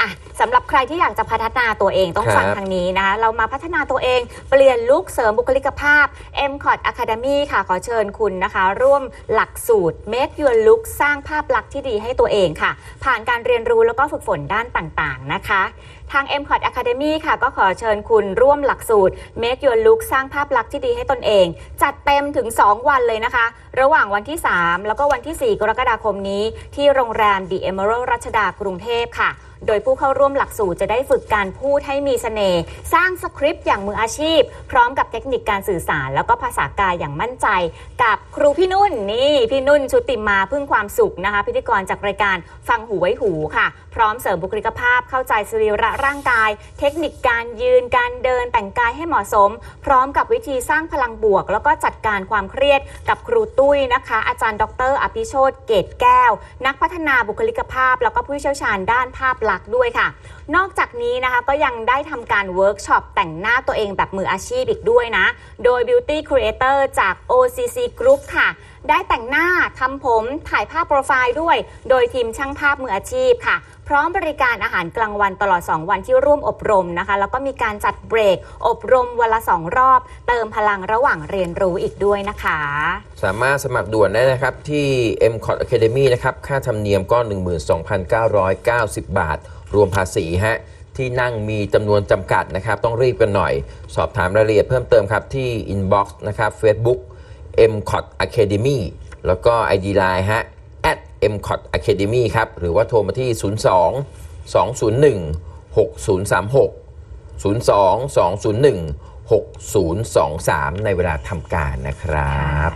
อะสำหรับใครที่อยากจะพัฒนาตัวเองต้องครับฟังทางนี้นะคะเรามาพัฒนาตัวเองเปลี่ยนลุคเสริมบุคลิกภาพ m c o t Academy ค่ะ ขอเชิญคุณนะคะ ร่วมหลักสูตร Make Your Look สร้างภาพลักษณ์ที่ดีให้ตัวเองค่ะ ผ่านการเรียนรู้แล้วก็ฝึกฝนด้านต่างๆนะคะ ทาง m c o t Academy ค่ะ ก็ขอเชิญคุณร่วมหลักสูตร Make Your Look สร้างภาพลักษณ์ที่ดีให้ตนเอง จัดเต็มถึง 2 วันเลยนะคะ ระหว่างวันที่ 3 แล้วก็วันที่ 4 กรกฎาคมนี้ ที่โรงแรม The Emerald รัชดากรุงเทพค่ะโดยผู้เข้าร่วมหลักสูตรจะได้ฝึกการพูดให้มีเสน่ห์สร้างสคริปต์อย่างมืออาชีพ พร้อมกับเทคนิคการสื่อสาร แล้วก็ภาษากายอย่างมั่นใจ กับครูพี่นุ่นนี่พี่นุ่นชุติมาพึ่งความสุขนะคะ พิธีกรจากรายการฟังหูไว้หูค่ะ พร้อมเสริมบุคลิกภาพเข้าใจสรีระร่างกาย เทคนิคการยืนการเดินแต่งกายให้เหมาะสม พร้อมกับวิธีสร้างพลังบวก แล้วก็จัดการความเครียดกับครูตุ้ยนะคะ อาจารย์ดร อภิโชตเกตแก้ว นักพัฒนาบุคลิกภาพ แล้วก็ผู้เชี่ยวชาญด้านภาพลักษณ์ด้วยค่ะ นอกจากนี้นะคะก็ยังได้ทำการเวิร์กช็อปแต่งหน้าตัวเองแบบมืออาชีพอีกด้วยนะ โดย Beauty Creator จาก OCC Group ค่ะได้แต่งหน้าทำผมถ่ายภาพโปรไฟล์ด้วย โดยทีมช่างภาพมืออาชีพค่ะพร้อมบริการอาหารกลางวันตลอด 2 วันที่ร่วมอบรมนะคะ แล้วก็มีการจัดเบรก อบรมวันละ 2 รอบ เติมพลังระหว่างเรียนรู้อีกด้วยนะคะ สามารถสมัครด่วนได้นะครับที่ m c o t Academy นะครับ ค่าธรรมเนียมก็ 12,990 บาท รวมภาษีฮะที่นั่งมีจำนวนจำกัดนะครับ ต้องรีบกันหน่อย สอบถามรายละเอียดเพิ่มเติมครับที่ inbox นะครับ Facebook m c o t Academy แล้วก็ ID Line ฮะ m c o t Academy ครับ หรือว่าโทรมาที่ 02 201 6036 02 201 6023 ในเวลาทำการนะครับ